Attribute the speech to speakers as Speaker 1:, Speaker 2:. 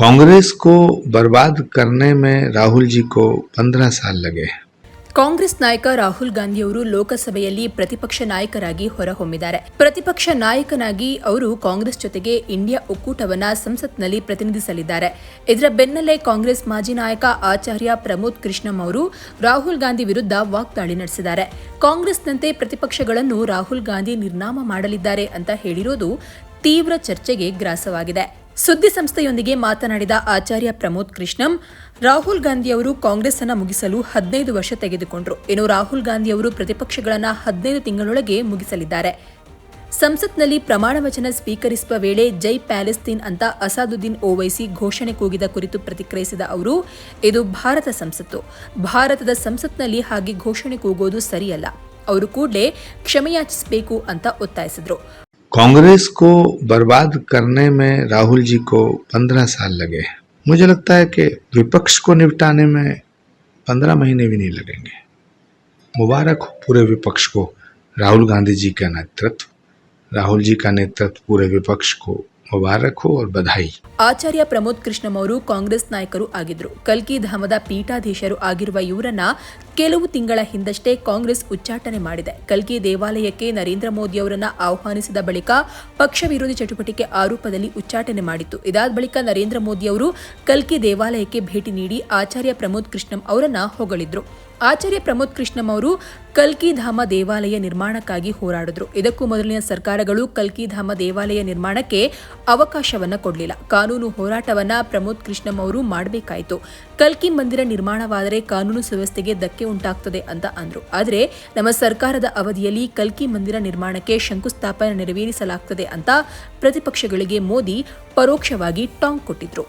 Speaker 1: कांग्रेस को बर्बाद करने में राहुल जी को पंद्रह साल लगे
Speaker 2: ಕಾಂಗ್ರೆಸ್ ನಾಯಕ ರಾಹುಲ್ ಗಾಂಧಿಯವರು ಲೋಕಸಭೆಯಲ್ಲಿ ಪ್ರತಿಪಕ್ಷ ನಾಯಕರಾಗಿ ಹೊರಹೊಮ್ಮಿದ್ದಾರೆ ಪ್ರತಿಪಕ್ಷ ನಾಯಕನಾಗಿ ಅವರು ಕಾಂಗ್ರೆಸ್ ಜೊತೆಗೆ ಇಂಡಿಯಾ ಒಕ್ಕೂಟವನ್ನ ಸಂಸತ್ನಲ್ಲಿ ಪ್ರತಿನಿಧಿಸಲಿದ್ದಾರೆ ಇದರ ಬೆನ್ನಲ್ಲೇ ಕಾಂಗ್ರೆಸ್ ಮಾಜಿ ನಾಯಕ ಆಚಾರ್ಯ ಪ್ರಮೋದ್ ಕೃಷ್ಣಂ ಅವರು ರಾಹುಲ್ ಗಾಂಧಿ ವಿರುದ್ಧ ವಾಗ್ದಾಳಿ ನಡೆಸಿದ್ದಾರೆ ಕಾಂಗ್ರೆಸ್ನಂತೆ ಪ್ರತಿಪಕ್ಷಗಳನ್ನು ರಾಹುಲ್ ಗಾಂಧಿ ನಿರ್ನಾಮ ಮಾಡಲಿದ್ದಾರೆ ಅಂತ ಹೇಳಿರೋದು ತೀವ್ರ ಚರ್ಚೆಗೆ ಗ್ರಾಸವಾಗಿದೆ ಸುದ್ದಿ ಸಂಸ್ಥೆಯೊಂದಿಗೆ ಮಾತನಾಡಿದ ಆಚಾರ್ಯ ಪ್ರಮೋದ್ ಕೃಷ್ಣಂ, ರಾಹುಲ್ ಗಾಂಧಿ ಅವರು ಕಾಂಗ್ರೆಸ್ ಅನ್ನು ಮುಗಿಸಲು ಹದಿನೈದು ವರ್ಷ ತೆಗೆದುಕೊಂಡರು. ಇನ್ನು ರಾಹುಲ್ ಗಾಂಧಿ ಅವರು ಪ್ರತಿಪಕ್ಷಗಳನ್ನ ಹದಿನೈದು ತಿಂಗಳೊಳಗೆ ಮುಗಿಸಲಿದ್ದಾರೆ. ಸಂಸತ್ನಲ್ಲಿ ಪ್ರಮಾಣ ವಚನ ಸ್ವೀಕರಿಸುವ ವೇಳೆ ಜೈ ಪ್ಯಾಲೆಸ್ತೀನ್ ಅಂತ ಅಸಾದುದ್ದೀನ್ ಓವೈಸಿ ಘೋಷಣೆ ಕೂಗಿದ ಕುರಿತು ಪ್ರತಿಕ್ರಿಯಿಸಿದ ಅವರು, ಇದು ಭಾರತ ಸಂಸತ್ತು. ಭಾರತದ ಸಂಸತ್ನಲ್ಲಿ ಹಾಗೆ ಘೋಷಣೆ ಕೂಗೋದು ಸರಿಯಲ್ಲ. ಅವರು ಕೂಡಲೇ ಕ್ಷಮೆಯಾಚಿಸಬೇಕು ಅಂತ ಒತ್ತಾಯಿಸಿದ್ರು.
Speaker 1: कांग्रेस को बर्बाद करने में राहुल जी को पंद्रह साल लगे मुझे लगता है कि विपक्ष को निपटाने में पंद्रह महीने भी नहीं लगेंगे मुबारक हो पूरे विपक्ष को राहुल गांधी जी का नेतृत्व राहुल जी का नेतृत्व पूरे विपक्ष को मुबारक हो और बधाई
Speaker 2: ಆಚಾರ್ಯ ಪ್ರಮೋದ್ ಕೃಷ್ಣಂ ಅವರು ಕಾಂಗ್ರೆಸ್ ನಾಯಕರು ಆಗಿದ್ರು ಕಲ್ಕಿ ಧಾಮದ ಪೀಠಾಧೀಶರು ಆಗಿರುವ ಇವರನ್ನ ಕೆಲವು ತಿಂಗಳ ಹಿಂದಷ್ಟೇ ಕಾಂಗ್ರೆಸ್ ಉಚ್ಚಾಟನೆ ಮಾಡಿದೆ. ಕಲ್ಕಿ ದೇವಾಲಯಕ್ಕೆ ನರೇಂದ್ರ ಮೋದಿ ಅವರನ್ನು ಆಹ್ವಾನಿಸಿದ ಬಳಿಕ ಪಕ್ಷ ವಿರೋಧಿ ಚಟುವಟಿಕೆ ಆರೋಪದಲ್ಲಿ ಉಚ್ಚಾಟನೆ ಮಾಡಿತ್ತು. ಇದಾದ ಬಳಿಕ ನರೇಂದ್ರ ಮೋದಿ ಅವರು ಕಲ್ಕಿ ದೇವಾಲಯಕ್ಕೆ ಭೇಟಿ ನೀಡಿ ಆಚಾರ್ಯ ಪ್ರಮೋದ್ ಕೃಷ್ಣಂ ಅವರನ್ನ ಹೊಗಳಿದ್ರು. ಆಚಾರ್ಯ ಪ್ರಮೋದ್ ಕೃಷ್ಣಂ ಅವರು ಕಲ್ಕಿ ಧಾಮ ದೇವಾಲಯ ನಿರ್ಮಾಣಕ್ಕಾಗಿ ಹೋರಾಡಿದ್ರು. ಇದಕ್ಕೂ ಮೊದಲಿನ ಸರ್ಕಾರಗಳು ಕಲ್ಕಿ ಧಾಮ ದೇವಾಲಯ ನಿರ್ಮಾಣಕ್ಕೆ ಅವಕಾಶವನ್ನ ಕೊಡಲಿಲ್ಲ. ಕಾನೂನು ಹೋರಾಟವನ್ನ ಪ್ರಮೋದ್ ಕೃಷ್ಣಂ ಅವರು ಮಾಡಬೇಕಾಯಿತು. ಕಲ್ಕಿ ಮಂದಿರ ನಿರ್ಮಾಣವಾದರೆ ಕಾನೂನು ಸುವ್ಯವಸ್ಥೆಗೆ ಧಕ್ಕೆ ಉಂಟಾಗ್ತದೆ ಅಂತ ಅಂದ್ರು. ಆದರೆ ನಮ್ಮ ಸರ್ಕಾರದ ಅವಧಿಯಲ್ಲಿ ಕಲ್ಕಿ ಮಂದಿರ ನಿರ್ಮಾಣಕ್ಕೆ ಶಂಕುಸ್ಥಾಪನೆ ನೆರವೇರಿಸಲಾಗ್ತದೆ ಅಂತ ಪ್ರತಿಪಕ್ಷಗಳಿಗೆ ಮೋದಿ ಪರೋಕ್ಷವಾಗಿ ಟಾಂಗ್ ಕೊಟ್ಟಿದ್ರು.